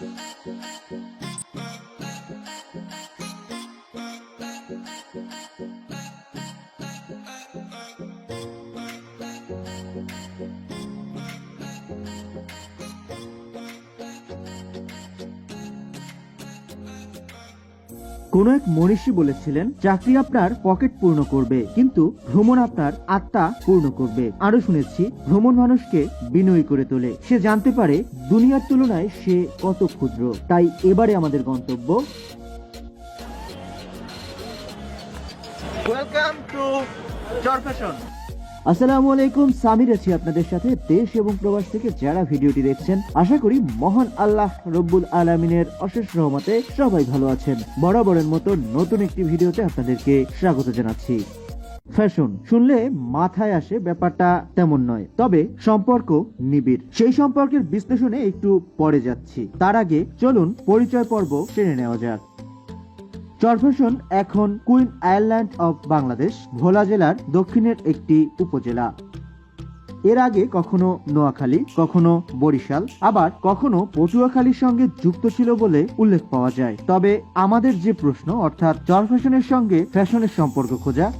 I, I কোনো এক মনীষী বলেছিলেন, চাকরি আপনার পকেট পূর্ণ করবে, কিন্তু ভ্রমণ আপনার আত্মা পূর্ণ করবে। আরও শুনেছি, ভ্রমণ মানুষকে বিনয়ী করে তোলে। সে জানতে পারে দুনিয়ার তুলনায় সে কত ক্ষুদ্র। তাই এবারে আমাদের গন্তব্য ওয়েলকাম টু আসসালামু আলাইকুম, সামির আছি আপনাদের সাথে। দেশ এবং প্রবাস থেকে যারা ভিডিওটি দেখছেন, আশা করি মহান আল্লাহ রব্বুল আলমিনের অশেষ রহমতে সবাই ভালো আছেন। বরাবরের মতো নতুন একটি ভিডিওতে আপনাদেরকে স্বাগত জানাচ্ছি। ফ্যাশন শুনলে মাথায় আসে ব্যাপারটা তেমন নয়, তবে সম্পর্ক নিবিড়। সেই সম্পর্কের বিশ্লেষণে একটু পরে যাচ্ছি। তার আগে চলুন পরিচয় পর্ব টেনে নেওয়া যাক। চরফ্যাশন এখন queen island of Bangladesh, Bhola জেলার দক্ষিণের একটি উপজেলা। এর আগে কখনো নোয়াখালী, কখনো বরিশাল, আবার কখনো পটুয়াখালীর সঙ্গে যুক্ত ছিল বলে উল্লেখ পাওয়া যায়। তবে আমাদের যে প্রশ্ন, অর্থাৎ চরফ্যাশনের সঙ্গে ফ্যাশনের সম্পর্ক খোঁজা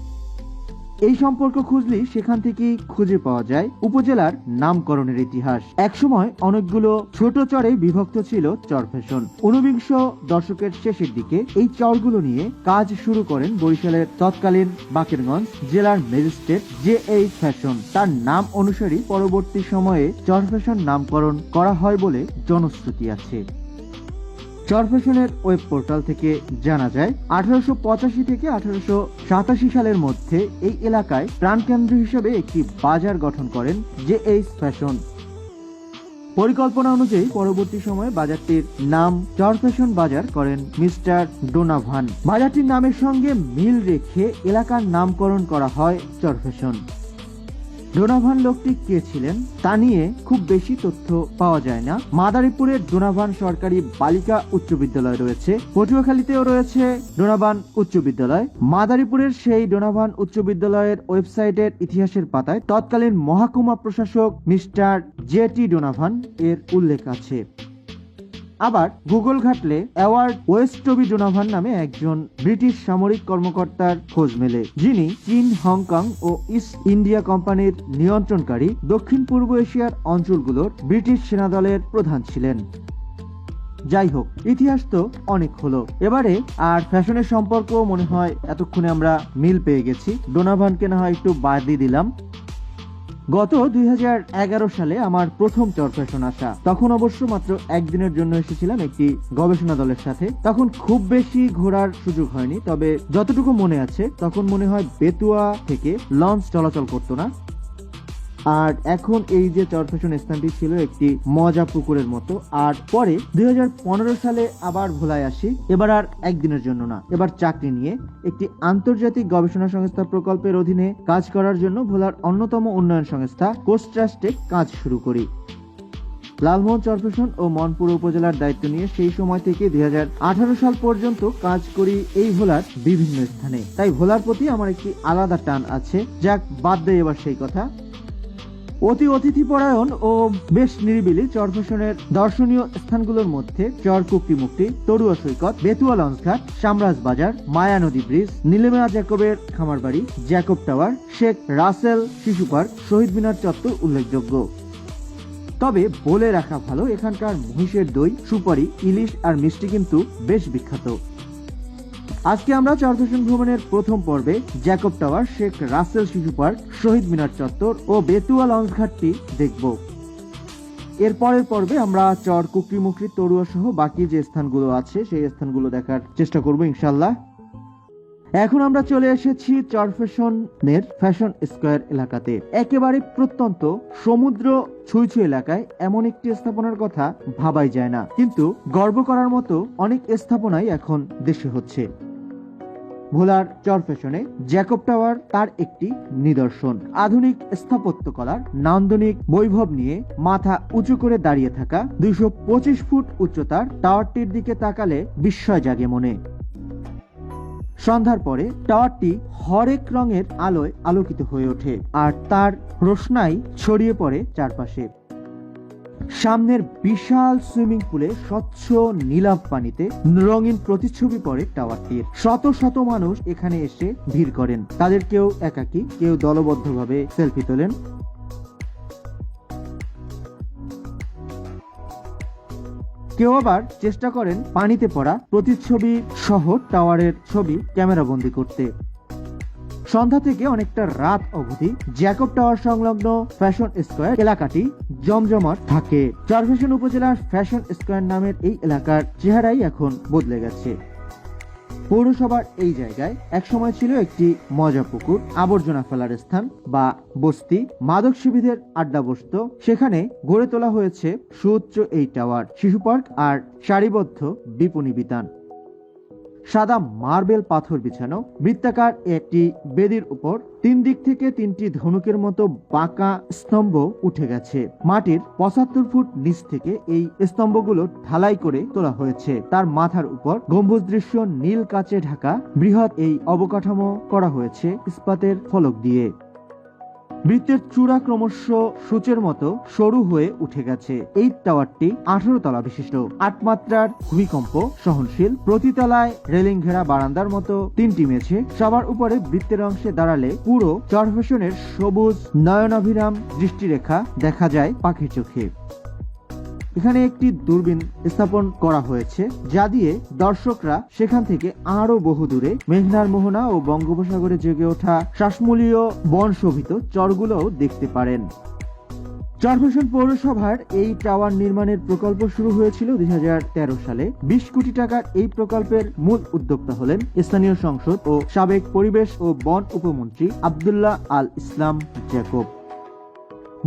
এই সম্পর্ক খুঁজলেই সেখান থেকেই খুঁজে পাওয়া যায় উপজেলার নামকরণের ইতিহাস। একসময় অনেকগুলো ছোট চরে বিভক্ত ছিল চর ফ্যাশন। ঊনবিংশ দশকের শেষের দিকে এই চরগুলো নিয়ে কাজ শুরু করেন বরিশালের তৎকালীন বাকেরগঞ্জ জেলার ম্যাজিস্ট্রেট জে এইচ ফ্যাশন। তার নাম অনুসারী পরবর্তী সময়ে চর ফ্যাশন নামকরণ করা হয় বলে জনশ্রুতি আছে। চরফ্যাশনের ওয়েব পোর্টাল থেকে জানা যায়, আঠারোশো পঁচাশি থেকে আঠারোশো সাতাশি সালের মধ্যে এই এলাকায় প্রাণকেন্দ্র হিসেবে একটি বাজার গঠন করেন জে এইচ ফ্যাশন। পরিকল্পনা অনুযায়ী পরবর্তী সময়ে বাজারটির নাম চরফ্যাশন বাজার করেন মিস্টার ডোনাভান। বাজারটির নামের সঙ্গে মিল রেখে এলাকার নামকরণ করা হয় চরফ্যাশন। ডোনাভান লোকটি কে ছিলেন তা নিয়ে খুব বেশি তথ্য পাওয়া যায় না। মাদারীপুরের ডোনাভান সরকারি বালিকা উচ্চ বিদ্যালয় রয়েছে। পটুয়াখালীতেও রয়েছে ডোনাভান উচ্চ বিদ্যালয়। মাদারীপুরের সেই ডোনাভান উচ্চ বিদ্যালয়ের ওয়েবসাইটের ইতিহাসের পাতায় তৎকালীন মহাকুমা প্রশাসক মিস্টার জে টি ডোনাভান এর উল্লেখ আছে। আবার গুগল ঘাটলে অ্যাওয়ার্ড ওয়েস্টবি ডোনাভান নামে একজন ব্রিটিশ সামরিক কর্মকর্তার খোঁজ মেলে, যিনি চীন, হংকং ও ইস্ট ইন্ডিয়া কোম্পানির নিয়ন্ত্রণকারী দক্ষিণ পূর্ব এশিয়ার অঞ্চলগুলোর ব্রিটিশ সেনাদলের প্রধান ছিলেন। যাই হোক, ইতিহাস তো অনেক হলো। এবারে আর ফ্যাশনের সম্পর্ক মনে হয় এতক্ষণে আমরা মিল পেয়ে গেছি। ডোনাভানকে না হয় একটু বাদ দিয়ে দিলাম। গত দুই হাজার এগারো সালে আমার প্রথম চর ফ্যাশন আসা। তখন অবশ্য মাত্র একদিনের জন্য এসেছিলাম একটি গবেষণা দলের সাথে। তখন খুব বেশি ঘোরার সুযোগ হয়নি, তবে যতটুকু মনে আছে, তখন মনে হয় বেতুয়া থেকে লঞ্চ চলাচল করতো না। আর এখন এই যে চর ফ্যাশন স্থানটি ছিল একটি মজা পুকুরের মতো, আর পরে দু হাজার পনেরো সালে আবার ভোলায় আসি, এবার আর একদিনের জন্য না। এবার চাকরি নিয়ে একটি আন্তর্জাতিক গবেষণা সংস্থা প্রকল্পের অধীনে কাজ করার জন্য ভোলার অন্যতম উন্নয়ন সংস্থা কোস্ট ট্রাস্টে কাজ শুরু করি। লালমোহন চরফেশন ও মনপুর উপজেলার দায়িত্ব নিয়ে সেই সময় থেকে দুই হাজার আঠারো সাল পর্যন্ত কাজ করি এই ভোলার বিভিন্ন স্থানে। তাই ভোলার প্রতি আমার একটি আলাদা টান আছে, যাক বাদ দেয় এবার সেই কথা। অতি অতিথি পরায়ণ ও বেশ নিরিবিলি চরফেশনের দর্শনীয় স্থানগুলোর মধ্যে চর কুকটি মুক্তি, তরুয়া সৈকত, বেতুয়া লঞ্চঘাট, সামরাজ বাজার, মায়া নদী ব্রিজ নীলিমা জ্যাকবের খামারবাড়ি, জ্যাকব টাওয়ার, শেখ রাসেল শিশু পার্ক, শহীদ মিনার চত্বর উল্লেখযোগ্য। তবে বলে রাখা ভালো, এখানকার মহিষের দই, সুপারি, ইলিশ আর মিষ্টি কিন্তু বেশ বিখ্যাত। আজকে আমরা চরফেশন ভ্রমণের প্রথম পর্বে জ্যাকব টাওয়ার, শেখ রাসেল শিশু পার্ক, শহীদ মিনার চত্বর ও বেতুয়া লঞ্চ ঘাটটি দেখব। এর পরের পর্বে আমরা চর, কুকরি তরুয়া সহ বাকি যে স্থানগুলো আছে, সেই স্থানগুলো দেখার চেষ্টা করব ইনশাল্লাহ এখন আমরা চলে এসেছি চর ফ্যাশনের ফ্যাশন স্কোয়ার এলাকাতে। একেবারে প্রত্যন্ত সমুদ্র ছুঁই ছুঁই এলাকায় এমন একটি স্থাপনার কথা ভাবাই যায় না। কিন্তু গর্ব করার মতো অনেক স্থাপনাই এখন দেশে হচ্ছে। ভোলার চর ফ্যাশনে জ্যাকব টাওয়ার তার একটি নিদর্শন। আধুনিক স্থাপত্য কলার নান্দনিক বৈভব নিয়ে মাথা উঁচু করে দাঁড়িয়ে থাকা দুইশো পঁচিশ ফুট উচ্চতার টাওয়ারটির দিকে তাকালে বিস্ময় জাগে মনে। সন্ধ্যার পরে টাওয়ারটি হরেক রঙের আলোয় আলোকিত হয়ে ওঠে, আর তার রোশনাই ছড়িয়ে পড়ে চারপাশে। সামনের বিশাল সুইমিং পুলে স্বচ্ছ নীলাভ পানিতে রঙিন প্রতিচ্ছবি পড়ে টাওয়ারটির শত শত মানুষ এখানে এসে ভিড় করেন। তাদের কেউ একাকী, কেউ দলবদ্ধভাবে সেলফি তোলেন। কেউ আবার চেষ্টা করেন পানিতে পড়া প্রতিচ্ছবি সহ টাওয়ারের ছবি ক্যামেরা ক্যামেরাবন্দি করতে। সন্ধ্যা থেকে অনেকটা রাত অবধি জ্যাকব টাওয়ার সংলগ্ন ফ্যাশন স্কোয়ার এলাকাটি জমজমাট থাকে। চরফ্যাশন উপজেলার ফ্যাশন স্কোয়ার নামের এই এলাকার চেহারাই এখন বদলে গেছে। পৌরসভার এই জায়গায় একসময় ছিল একটি মজা পুকুর, আবর্জনা ফেলার স্থান বা বস্তি। মাদক শিবিরের আড্ডা বসত সেখানে গড়ে তোলা হয়েছে সুউচ্চ এই টাওয়ার, শিশু পার্ক আর সারিবদ্ধ বিপণী বিতান। সাদা মার্বেল পাথর বিছানো, বৃত্তাকার একটি বেদির উপর তিন দিক থেকে তিনটি ধনুকের মতো বাঁকা স্তম্ভ উঠে গেছে। মাটির পঁচাত্তর ফুট নিচ থেকে এই স্তম্ভগুলো ঢালাই করে তোলা হয়েছে। তার মাথার উপর গম্বুজ দৃশ্য নীল কাচে ঢাকা বৃহৎ এই অবকাঠামো করা হয়েছে ইস্পাতের ফলক দিয়ে। বৃত্তের চূড়া ক্রমশ সূচের মতো সরু হয়ে উঠে গেছে। এই টাওয়ারটি আঠারো তলা বিশিষ্ট। আট মাত্রার ভূমিকম্প সহনশীল। প্রতিতলায় রেলিং ঘেরা বারান্দার মতো তিনটি মেঝে। সবার উপরে বৃত্তের অংশে দাঁড়ালে পুরো চরফেশনের সবুজ নয়নাভিরাম দৃষ্টিরেখা দেখা যায় পাখির চোখে। এখানে একটি দূরবীন স্থাপন করা হয়েছে, যা দিয়ে দর্শকরা সেখান থেকে আরও বহু দূরে মেঘনার মোহনা ও বঙ্গোপসাগরে জেগে ওঠা শ্বাসমূলীয় বন শোভিত চরগুলোও দেখতে পারেন। চরফেশন পৌরসভার এই টাওয়ার নির্মাণের প্রকল্প শুরু হয়েছিল দুই হাজার তেরো সালে। বিশ কোটি টাকার এই প্রকল্পের মূল উদ্যোক্তা হলেন স্থানীয় সংসদ ও সাবেক পরিবেশ ও বন উপমন্ত্রী আবদুল্লাহ আল ইসলাম জ্যাকব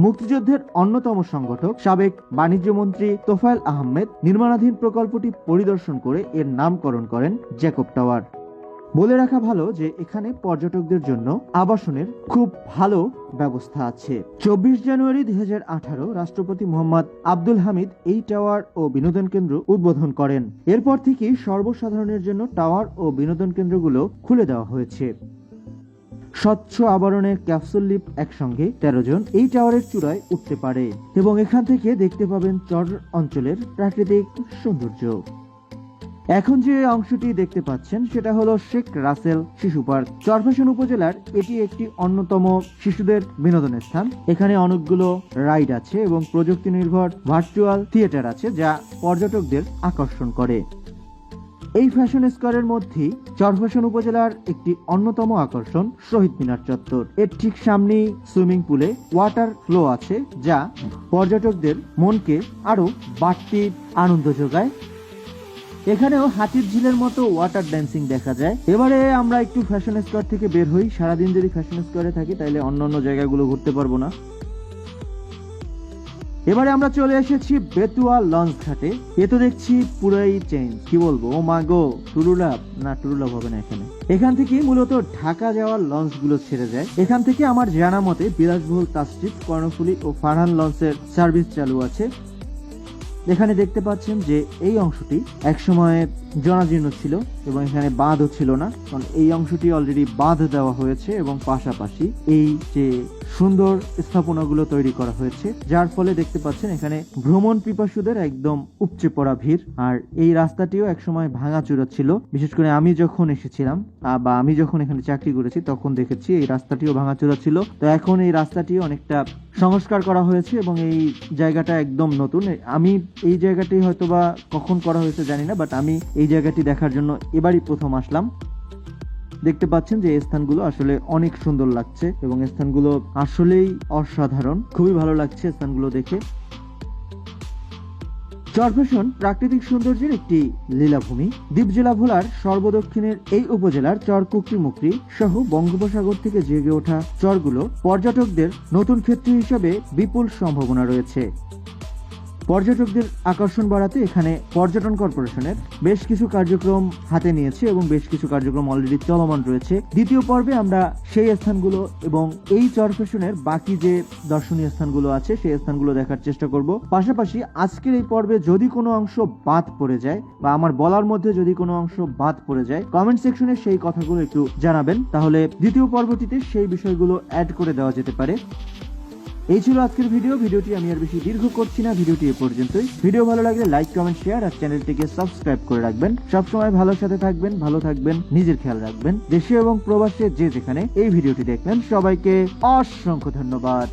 মুক্তিযুদ্ধের অন্যতম সংগঠক সাবেক বাণিজ্য মন্ত্রী তোফায়েল আহমেদ নির্মাণাধীন প্রকল্পটি পরিদর্শন করে এর নামকরণ করেন জ্যাকব টাওয়ার। বলে রাখা ভালো যে এখানে পর্যটকদের জন্য আবাসনের খুব ভালো ব্যবস্থা আছে। চব্বিশ জানুয়ারি দুই হাজার আঠারো রাষ্ট্রপতি মোহাম্মদ আব্দুল হামিদ এই টাওয়ার ও বিনোদন কেন্দ্র উদ্বোধন করেন। এরপর থেকেই সর্বসাধারণের জন্য টাওয়ার ও বিনোদন কেন্দ্রগুলো খুলে দেওয়া হয়েছে। স্বচ্ছ আবরণের ক্যাপসুল লিপ একসঙ্গে তেরো জন এই টাওয়ারের চূড়ায় উঠতে পারে এবং এখান থেকে দেখতে পাবেন চর অঞ্চলের প্রাকৃতিক সৌন্দর্য। এখন যে অংশটি দেখতে পাচ্ছেন, সেটা হলো শেখ রাসেল শিশু পার্ক। চরফ্যাশন উপজেলার এটি একটি অন্যতম শিশুদের বিনোদনের স্থান। এখানে অনেকগুলো রাইড আছে এবং প্রযুক্তি নির্ভর ভার্চুয়াল থিয়েটার আছে যা পর্যটকদের আকর্ষণ করে। এই ফ্যাশন স্কোয়ারের মধ্যেই চরফ্যাশন উপজেলার একটি অন্যতম আকর্ষণ শহীদ মিনার চত্বর। এর ঠিক সামনেই সুইমিং পুলে ওয়াটার ফ্লো আছে যা পর্যটকদের মনকে আরও বাড়তি আনন্দ যোগায়। এখানেও হাতির ঝিলের মতো ওয়াটার ড্যান্সিং দেখা যায়। এবারে আমরা একটু ফ্যাশন স্কোয়ার থেকে বের হই। সারাদিন যদি ফ্যাশন স্কোয়ারে থাকি তাহলে অন্য অন্য জায়গাগুলো ঘুরতে পারব না। এবারে আমরা চলে এসেছি বেতুয়া লঞ্চ ঘাটে। এ তো দেখছি পুরাই চেঞ্জ কি বলব? ও মা গো টুরুলাভ না টুরুলাভ হবে না এখানে। এখান থেকে মূলত ঢাকা যাওয়ার লঞ্চগুলো ছেড়ে যায়। এখান থেকে আমার জানা মতে, বিলাসবহুল তাসজিদ, কর্ণফুলি ও ফারহান লঞ্চের সার্ভিস চালু আছে। এখানে দেখতে পাচ্ছেন যে এই অংশটি একসময় জনাজীর্ণ ছিল এবং এখানে বাঁধও ছিল না। কারণ এই অংশটি অলরেডি বাঁধ দেওয়া হয়েছে এবং পাশাপাশি এই যে সুন্দর স্থাপনাগুলো তৈরি করা হয়েছে, যার ফলে দেখতে পাচ্ছেন এখানে ভ্রমণ পিপাসুদের একদম উপচে পড়া ভিড়। আর এই রাস্তাটিও একসময় ভাঙাচুরা ছিল। বিশেষ করে আমি যখন এসেছিলাম বা আমি যখন এখানে চাকরি করেছি, তখন দেখেছি এই রাস্তাটিও ভাঙাচুরা ছিল। তো এখন এই রাস্তাটিও অনেকটা সংস্কার করা হয়েছে এবং এই জায়গাটা একদম নতুন। আমি এই জায়গাটি হয়তোবা কখন করা হয়েছে জানি না বাট আমি এই জায়গাটি দেখার জন্য এবারই প্রথম আসলাম। দেখতে পাচ্ছেন যে স্থানগুলো আসলে অনেক সুন্দর লাগছে এবং স্থানগুলো আসলেই অসাধারণ। খুবই ভালো লাগছে স্থানগুলো দেখে। চরফেশন প্রাকৃতিক সৌন্দর্যের একটি লীলাভূমি। দ্বীপ জেলা ভোলার সর্বদক্ষিণের এই উপজেলার চর কুকরি মুকরি সহ বঙ্গোপসাগর থেকে জেগে ওঠা চরগুলো পর্যটকদের নতুন ক্ষেত্র হিসেবে বিপুল সম্ভাবনা রয়েছে। পর্যটকদের আকর্ষণ বাড়াতে এখানে পর্যটন কর্পোরেশনের বেশ কিছু কার্যক্রম হাতে নিয়েছে এবং বেশ কিছু কার্যক্রম অলরেডি চলমান রয়েছে। দ্বিতীয় পর্বে আমরা সেই স্থানগুলো এবং এই চরফেশনের বাকি যে দর্শনীয় স্থানগুলো আছে, সেই স্থানগুলো দেখার চেষ্টা করব। পাশাপাশি আজকের এই পর্বে যদি কোনো অংশ বাদ পড়ে যায় বা আমার বলার মধ্যে যদি কোনো অংশ বাদ পড়ে যায় কমেন্ট সেকশনে সেই কথাগুলো একটু জানাবেন। তাহলে দ্বিতীয় পর্বটিতে সেই বিষয়গুলো অ্যাড করে দেওয়া যেতে পারে। এই ছিল আজকের ভিডিও ভিডিওটি আমি আর বেশি দীর্ঘ করছি না। ভিডিওটি এ পর্যন্তই। ভিডিও ভালো লাগলে লাইক কমেন্ট শেয়ার আর চ্যানেলটিকে সাবস্ক্রাইব করে রাখবেন। সবসময় ভালো সাথে থাকবেন, ভালো থাকবেন, নিজের খেয়াল রাখবেন। দেশে এবং প্রবাসে যে যেখানে এই ভিডিওটি দেখবেন সবাইকে অসংখ্য ধন্যবাদ।